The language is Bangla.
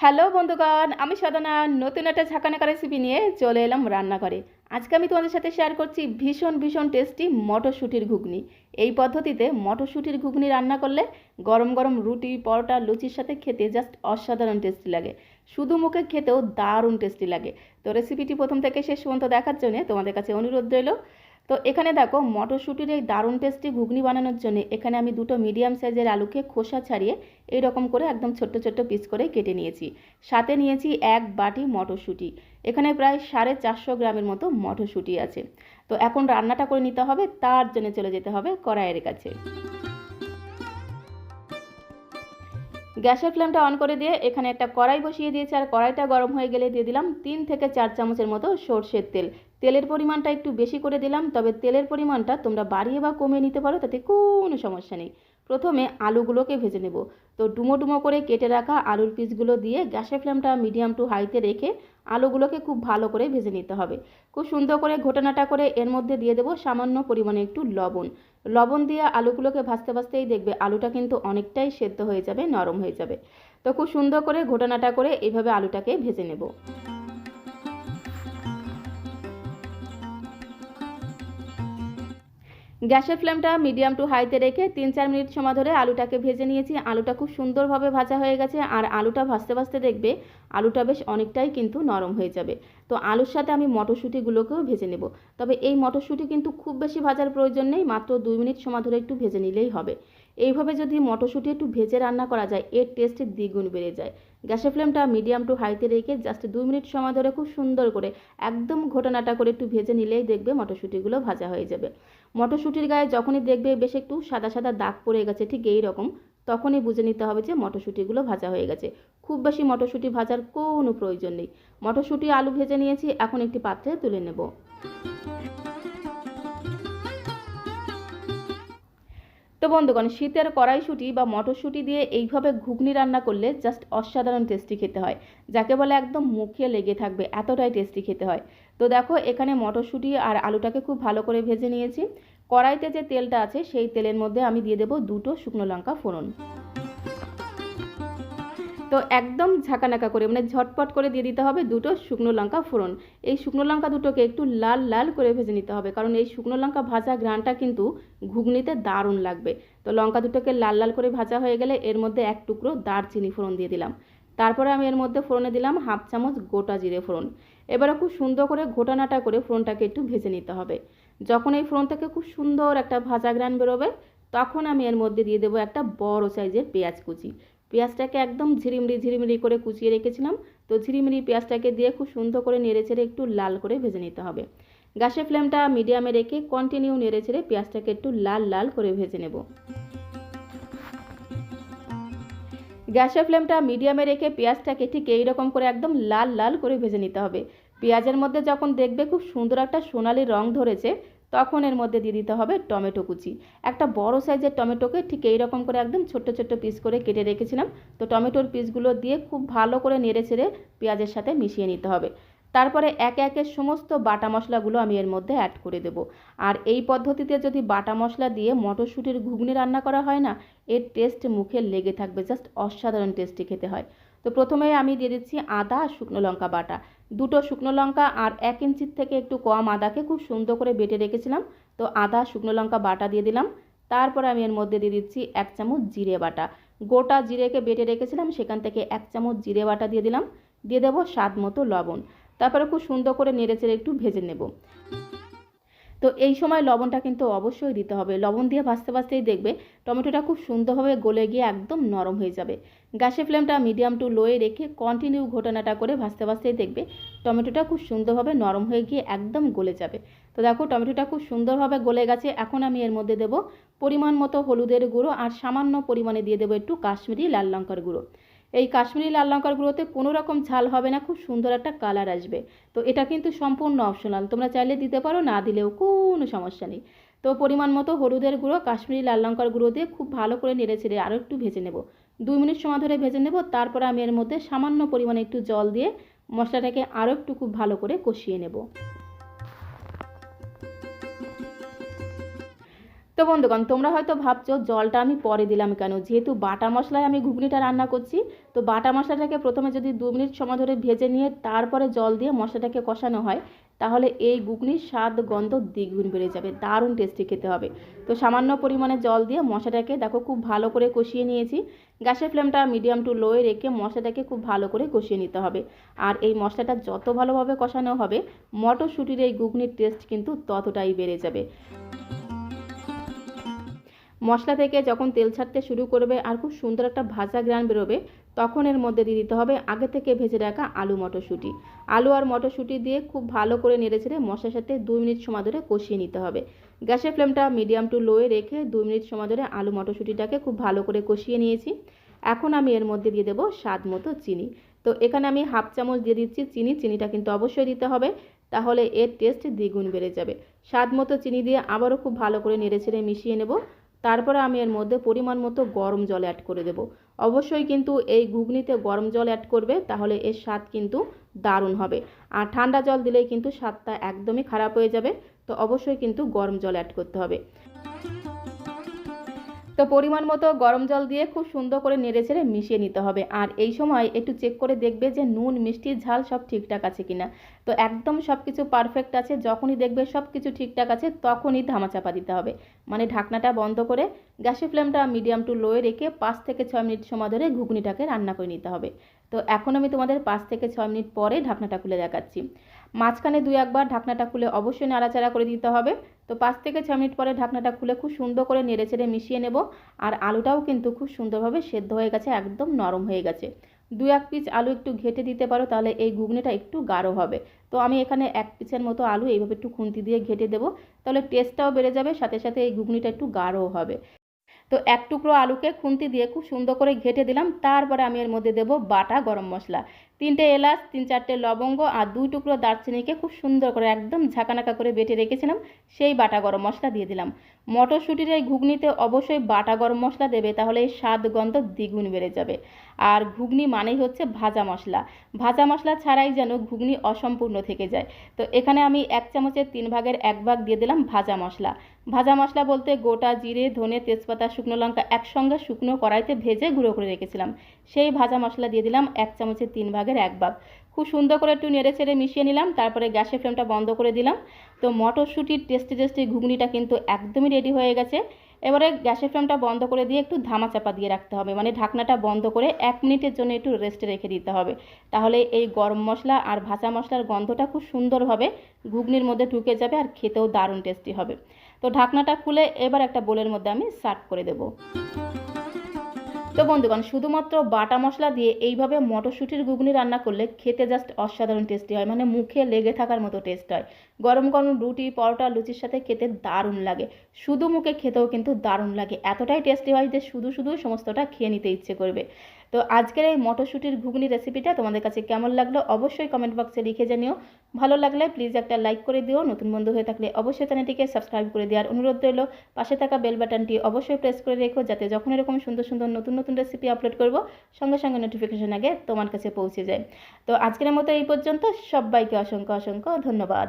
হ্যালো বন্ধুগণ, আমি সাধনা, নতুন একটা ঝাঁকানাকা রেসিপি নিয়ে চলে এলাম রান্নাঘরে। আজকে আমি তোমাদের সাথে শেয়ার করছি ভীষণ ভীষণ টেস্টি মটরশুঁটির ঘুগনি। এই পদ্ধতিতে মটরশুঁটির ঘুগনি রান্না করলে গরম গরম রুটি, পরোটা, লুচির সাথে খেতে জাস্ট অসাধারণ টেস্টি লাগে। শুধু মুখে খেতেও দারুণ টেস্টি লাগে। তো রেসিপিটি প্রথম থেকে শেষ পর্যন্ত দেখার জন্য তোমাদের কাছে অনুরোধ রইল তো এখানে দেখো, মটরশুঁটির এই দারুণ টেস্টি ঘুগনি বানানোর জন্য এখানে আমি দুটো মিডিয়াম সাইজের আলুকে খোসা ছাড়িয়ে এই রকম করে একদম ছোট্ট ছোট্ট পিস করে কেটে নিয়েছি। সাথে নিয়েছি এক বাটি মটরশুঁটি। এখানে প্রায় সাড়ে চারশো গ্রামের মতো মটরশুঁটি আছে। তো এখন রান্নাটা করে নিতে হবে, তার জন্য চলে যেতে হবে কড়াইয়ের কাছে। গ্যাসের ফ্লেমটা অন করে দিয়ে এখানে একটা কড়াই বসিয়ে দিয়েছি, আর কড়াইটা গরম হয়ে গেলে দিয়ে দিলাম তিন থেকে চার চামচের মতো সর্ষের তেল। তেলের পরিমাণটা একটু বেশি করে দিলাম, তবে তেলের পরিমাণটা তোমরা বাড়িয়ে বা কমিয়ে নিতে পারো, তাতে কোনো সমস্যা নেই। প্রথমে আলুগুলোকে ভেজে নেব। তো ডুমো ডুমো করে কেটে রাখা আলুর পিসগুলো দিয়ে গ্যাসের ফ্লেমটা মিডিয়াম টু হাইতে রেখে আলুগুলোকে খুব ভালো করে ভেজে নিতে হবে। খুব সুন্দর করে ঘটনাটা করে এর মধ্যে দিয়ে দেবো সামান্য পরিমাণে একটু লবণ। লবণ দিয়ে আলুগুলোকে ভাজতে ভাজতেই দেখবে আলুটা কিন্তু অনেকটাই সেদ্ধ হয়ে যাবে, নরম হয়ে যাবে। তো খুব সুন্দর করে ঘটনাটা করে এইভাবে আলুটাকে ভেজে নেব। গ্যাসের ফ্লেমটা মিডিয়াম টু হাইতে রেখে তিন চার মিনিট সময় ধরে আলুটাকে ভেজে নিয়েছি। আলুটা খুব সুন্দরভাবে ভাজা হয়ে গেছে আর আলুটা ভাজতে ভাজতে দেখবে আলুটা বেশ অনেকটাই কিন্তু নরম হয়ে যাবে। তো আলুর সাথে আমি মটরশুঁটিগুলোকেও ভেজে নেব। তবে এই মটরশুঁটি কিন্তু খুব বেশি ভাজার প্রয়োজন নেই, মাত্র দুই মিনিট সময় ধরে একটু ভেজে নিলেই হবে। এইভাবে যদি মটরশুঁটি একটু ভেজে রান্না করা যায়, এর টেস্ট দ্বিগুণ বেড়ে যায়। গ্যাসের ফ্লেমটা মিডিয়াম টু হাইতে রেখে জাস্ট দুই মিনিট সময় ধরে খুব সুন্দর করে একদম ঘটনাটা করে একটু ভেজে নিলেই দেখবে মটরশুঁটিগুলো ভাজা হয়ে যাবে। মটরশুঁটির গায়ে যখনই দেখবে বেশ একটু সাদা সাদা দাগ পড়ে গেছে, ঠিক এই রকম, তখনই বুঝে নিতে হবে যে মটরশুঁটিগুলো ভাজা হয়ে গেছে। খুব বেশি মটরশুঁটি ভাজার কোনো প্রয়োজন নেই। মটরশুঁটি আলু ভেজে নিয়েছি, এখন একটি পাত্রে তুলে নেব। বন্ধুগণ, শীতের কড়াইশুঁটি বা মটরশুঁটি দিয়ে এইভাবে ঘুগনি রান্না করলে জাস্ট অসাধারণ টেস্টি খেতে হয়, যাকে বলে একদম মুখে লেগে থাকবে, এতটাই টেস্টি খেতে হয়। তো দেখো, এখানে মটরশুঁটি আর আলুটাকে খুব ভালো করে ভেজে নিয়েছি। কড়াইতে যে তেলটা আছে, সেই তেলের মধ্যে আমি দিয়ে দেবো দুটো শুকনো লঙ্কা ফোড়ন। তো একদম ঝাঁকানাকা করে মানে ঝটপট করে দিয়ে দিতে হবে দুটো শুকনো লঙ্কা ফোড়ন। এই শুকনো লঙ্কা দুটোকে একটু লাল লাল করে ভেজে নিতে হবে, কারণ এই শুকনো লঙ্কা ভাজা ঘ্রাণটা কিন্তু ঘুগনিতে দারুণ লাগবে। তো লঙ্কা দুটোকে লাল লাল করে ভাজা হয়ে গেলে এর মধ্যে এক টুকরো দারচিনি ফোড়ন দিয়ে দিলাম। তারপরে আমি এর মধ্যে ফোড়নে দিলাম হাফ চামচ গোটা জিরে ফোড়ন। এবারে খুব সুন্দর করে ঘোটানাটা করে ফোড়নটাকে একটু ভেজে নিতে হবে। যখন এই ফোড়ন থেকে খুব সুন্দর একটা ভাজা গ্রান বেরোবে, তখন আমি এর মধ্যে দিয়ে দেবো একটা বড় সাইজের পেঁয়াজ কুচি। পেঁয়াজটাকে একদম ঝিরিমিরি ঝিরিমিরি করে কুচিয়ে রেখেছিলাম। তো ঝিরিমিরি পেঁয়াজটাকে দিয়ে খুব সুন্দর করে নেড়ে চেড়ে একটু লাল করে ভেজে নিতে হবে। গ্যাসের ফ্লেমটা মিডিয়ামে রেখে কন্টিনিউ নেড়ে চেড়ে পেঁয়াজটাকে একটু লাল লাল করে ভেজে নেব। গ্যাসের ফ্লেমটা মিডিয়ামে রেখে পেঁয়াজটাকে ঠিক এইরকম করে একদম লাল লাল করে ভেজে নিতে হবে। পেঁয়াজের মধ্যে যখন দেখবে খুব সুন্দর একটা সোনালি রং ধরেছে তখন এর মধ্যে দিয়ে দিতে হবে টমেটো কুচি। একটা বড় সাইজের টমেটোকে ঠিক এই রকম করে একদম ছোট্ট ছোট্ট পিস করে কেটে রেখেছিলাম। তো টমেটোর পিসগুলো দিয়ে খুব ভালো করে নেড়ে চেড়ে পেঁয়াজের সাথে মিশিয়ে নিতে হবে। তারপরে একে একে সমস্ত বাটা মশলাগুলো আমি এর মধ্যে অ্যাড করে দেব। আর এই পদ্ধতিতে যদি বাটা মশলা দিয়ে মটরশুঁটির ঘুগনি রান্না করা হয় না, এর টেস্ট মুখে লেগে থাকবে জাস্ট অসাধারণ টেস্টি খেতে হয়। তো প্রথমে আমি দিয়ে দিচ্ছি আদা আর শুকনো লঙ্কা বাটা। দুটো শুকনো লঙ্কা আর এক ইঞ্চির থেকে একটু কম আদাকে খুব সুন্দর করে বেটে রেখেছিলাম। তো আদা, শুকনো লঙ্কা বাটা দিয়ে দিলাম। তারপর আমি এর মধ্যে দিয়ে দিচ্ছি এক চামচ জিরে বাটা। গোটা জিরেকে বেটে রেখেছিলাম, সেখান থেকে এক চামচ জিরে বাটা দিয়ে দিলাম। দিয়ে দেবো স্বাদ মতো লবণ। তারপরে খুব সুন্দর করে নেড়ে চেড়ে একটু ভেজে নেব। তো এই সময় লবণটা কিন্তু অবশ্যই দিতে হবে। লবণ দিয়ে ভাজতে ভাজতেই দেখবে টমেটোটা খুব সুন্দরভাবে গলে গিয়ে একদম নরম হয়ে যাবে। গ্যাসের ফ্লেমটা মিডিয়াম টু লোয়ে রেখে কন্টিনিউ ঘটনাটা করে ভাজতে ভাজতেই দেখবে টমেটোটা খুব সুন্দরভাবে নরম হয়ে গিয়ে একদম গলে যাবে। তো দেখো টমেটোটা খুব সুন্দরভাবে গলে গেছে। এখন আমি এর মধ্যে দেব পরিমাণ মতো হলুদের গুঁড়ো আর সামান্য পরিমাণে দিয়ে দেবো একটু কাশ্মীরি লাল লঙ্কার গুঁড়ো। এই কাশ্মীরি লাল লঙ্কার গুঁড়োতে কোনো রকম ঝাল হবে না, খুব সুন্দর একটা কালার আসবে। তো এটা কিন্তু সম্পূর্ণ অপশনাল তোমরা চাইলে দিতে পারো, না দিলেও কোনো সমস্যা নেই। তো পরিমাণ মতো হলুদের গুঁড়ো, কাশ্মীরি লাল লঙ্কার গুঁড়ো দিয়ে খুব ভালো করে নেড়ে ছেড়ে আরও একটু ভেজে নেব। দুই মিনিট সময় ধরে ভেজে নেব, তারপরে আমি এর মধ্যে সামান্য পরিমাণে একটু জল দিয়ে মশলাটাকে আরও একটু খুব ভালো করে কষিয়ে নেব। তো বন্ধুগণ, তোমরা হয়তো ভাবছ, জলটা আমি পরে দিলাম কেন? যেহেতু বাটা মশলায় আমি ঘুগনিটা রান্না করছি, তো বাটা মশলাটাকে প্রথমে যদি দু মিনিট সময় ধরে ভেজে নিয়ে তারপরে জল দিয়ে মশলাটাকে কষানো হয়, তাহলে এই ঘুগনির স্বাদ, গন্ধ দ্বিগুণ বেড়ে যাবে, দারুণ টেস্টি খেতে হবে। তো সামান্য পরিমাণে জল দিয়ে মশলাটাকে দেখো খুব ভালো করে কষিয়ে নিয়েছি। গ্যাসের ফ্লেমটা মিডিয়াম টু লোয়ে রেখে মশলাটাকে খুব ভালো করে কষিয়ে নিতে হবে। আর এই মশলাটা যত ভালোভাবে কষানো হবে, মটরশুঁটির এই ঘুগনির টেস্ট কিন্তু ততটাই বেড়ে যাবে। মশলা থেকে যখন তেল ছাড়তে শুরু করবে আর খুব সুন্দর একটা ভাজা গ্রান বেরোবে, তখন এর মধ্যে দিয়ে দিতে হবে আগে থেকে ভেজে রাখা আলু মটরশুঁটি। আলু আর মটরশুঁটি দিয়ে খুব ভালো করে নেড়ে ছেড়ে মশলার সাথে দুই মিনিট সময় ধরে কষিয়ে নিতে হবে। গ্যাসের ফ্লেমটা মিডিয়াম টু লোয়ে রেখে দুই মিনিট সময় ধরে আলু মটরশুঁটিটাকে খুব ভালো করে কষিয়ে নিয়েছি। এখন আমি এর মধ্যে দিয়ে দেবো স্বাদ মতো চিনি। তো এখানে আমি হাফ চামচ দিয়ে দিচ্ছি চিনি, চিনিটা কিন্তু অবশ্যই দিতে হবে, তাহলে এর টেস্ট দ্বিগুণ বেড়ে যাবে। স্বাদ মতো চিনি দিয়ে আবারও খুব ভালো করে নেড়ে ছেড়ে মিশিয়ে নেব। তারপরে আমি এর মধ্যে পরিমাণ মতো গরম জল অ্যাড করে দেব। অবশ্যই কিন্তু এই ঘুগনিতে গরম জল অ্যাড করবে, তাহলে এর স্বাদ কিন্তু দারুণ হবে। আর ঠান্ডা জল দিলেই কিন্তু স্বাদটা একদমই খারাপ হয়ে যাবে, তো অবশ্যই কিন্তু গরম জল অ্যাড করতে হবে। তো পরিমাণ মতো গরম জল দিয়ে খুব সুন্দর করে নেড়ে ছেড়ে মিশিয়ে নিতে হবে। আর এই সময় একটু চেক করে দেখবে যে নুন মিষ্টি ঝাল সব ঠিকঠাক আছে কিনা। তো একদম সব কিছু পারফেক্ট আছে। যখনই দেখবে সব কিছু ঠিকঠাক আছে, তখনই ধামাচাপা দিতে হবে। মানে ঢাকনাটা বন্ধ করে গ্যাসের ফ্লেমটা মিডিয়াম টু লোয়ে রেখে পাঁচ থেকে ছয় মিনিট সময় ধরে ঘুগনিটাকে রান্না করে নিতে হবে। তো এখন আমি তোমাদের পাঁচ থেকে ছয় মিনিট পরে ঢাকনাটা খুলে দেখাচ্ছি। মাঝখানে দুই একবার ঢাকনাটা খুলে অবশ্যই নাড়াচাড়া করে দিতে হবে। তো পাঁচ থেকে ছ মিনিট পরে ঢাকনাটা খুলে খুব সুন্দর করে নেড়ে চেড়ে মিশিয়ে নেব। আর আলুটাও কিন্তু খুব সুন্দরভাবে সেদ্ধ হয়ে গেছে, একদম নরম হয়ে গেছে। দু এক পিস আলু একটু ঘেটে দিতে পারো, তাহলে এই ঘুগনিটা একটু গাঢ় হবে। তো আমি এখানে এক পিসের মতো আলু এইভাবে একটু খুন্তি দিয়ে ঘেটে দেবো, তাহলে টেস্টটাও বেড়ে যাবে, সাথে সাথে এই ঘুগনিটা একটু গাঢ়ও হবে। তো এক টুকরো আলুকে খুন্তি দিয়ে খুব সুন্দর করে ঘেটে দিলাম। তারপরে আমি এর মধ্যে দেবো বাটা গরম মশলা। তিনটে এলাচ, তিন চারটে লবঙ্গ আর দুই টুকরো দারচিনিকে খুব সুন্দর করে একদম ঝাঁকানাকা করে বেটে রেখেছিলাম। সেই বাটা গরম মশলা দিয়ে দিলাম। মটরশুঁটির এই ঘুগনিতে অবশ্যই বাটা গরম মশলা দেবে, তাহলে এই স্বাদ গন্ধ দ্বিগুণ বেড়ে যাবে। আর ঘুগনি মানেই হচ্ছে ভাজা মশলা। ভাজা মশলা ছাড়াই যেন ঘুগনি অসম্পূর্ণ থেকে যায়। তো এখানে আমি এক চামচের তিন ভাগের এক ভাগ দিয়ে দিলাম ভাজা মশলা। ভাজা মশলা বলতে গোটা জিরে, ধনে, তেজপাতা শুকনো লঙ্কা একসঙ্গে শুকনো কড়াইতে ভেজে গুঁড়ো করে রেখেছিলাম। সেই ভাজা মশলা দিয়ে দিলাম এক চামচের তিন ভাগের এক ভাগ। খুব সুন্দর করে একটু নেড়ে চেড়ে মিশিয়ে নিলাম, তারপরে গ্যাসের ফ্লেমটা বন্ধ করে দিলাম। তো মটরশুঁটির টেস্টি টেস্টি ঘুগনিটা কিন্তু একদমই রেডি হয়ে গেছে। এবারে গ্যাসের ফ্লেমটা বন্ধ করে দিয়ে একটু ধামা চাপা দিয়ে রাখতে হবে। মানে ঢাকনাটা বন্ধ করে এক মিনিটের জন্য একটু রেস্টে রেখে দিতে হবে। তাহলে এই গরম মশলা আর ভাজা মশলার গন্ধটা খুব সুন্দরভাবে ঘুগনির মধ্যে ঢুকে যাবে আর খেতেও দারুণ টেস্টি হবে। তো ঢাকনাটা খুলে এবার একটা বোলের মধ্যে আমি সার্ভ করে দেবো। তো বন্ধুগণ, শুধুমাত্র বাটা মশলা দিয়ে এইভাবে মটরশুঁটির ঘুগনি রান্না করলে খেতে জাস্ট অসাধারণ টেস্টি হয়। মানে মুখে লেগে থাকার মতো টেস্ট হয়। গরম গরম রুটি, পরোটা, লুচির সাথে খেতে দারুণ লাগে। শুধু মুখে খেতেও কিন্তু দারুণ লাগে। এতটাই টেস্টি হয় যে শুধু শুধু সমস্তটা খেয়ে নিতে ইচ্ছে করবে। তো আজকের এই মটরশুঁটির ঘুগনি রেসিপিটা তোমাদের কাছে কেমন লাগল অবশ্যই কমেন্ট বক্সে লিখে জানিও। ভালো লাগলে প্লিজ একটা লাইক করে দিও। নতুন বন্ধু হয়ে থাকলে অবশ্যই চ্যানেলটিকে সাবস্ক্রাইব করে দেওয়ার অনুরোধ রইল। পাশে থাকা বেল বাটনটি অবশ্যই প্রেস করে রেখো যাতে যখন এরকম সুন্দর সুন্দর নতুন নতুন রেসিপি আপলোড করব, সঙ্গে সঙ্গে নোটিফিকেশন আগে তোমার কাছে পৌঁছে যায়। তো আজকের মতো এই পর্যন্ত। সবাইকে অসংখ্য অসংখ্য ধন্যবাদ।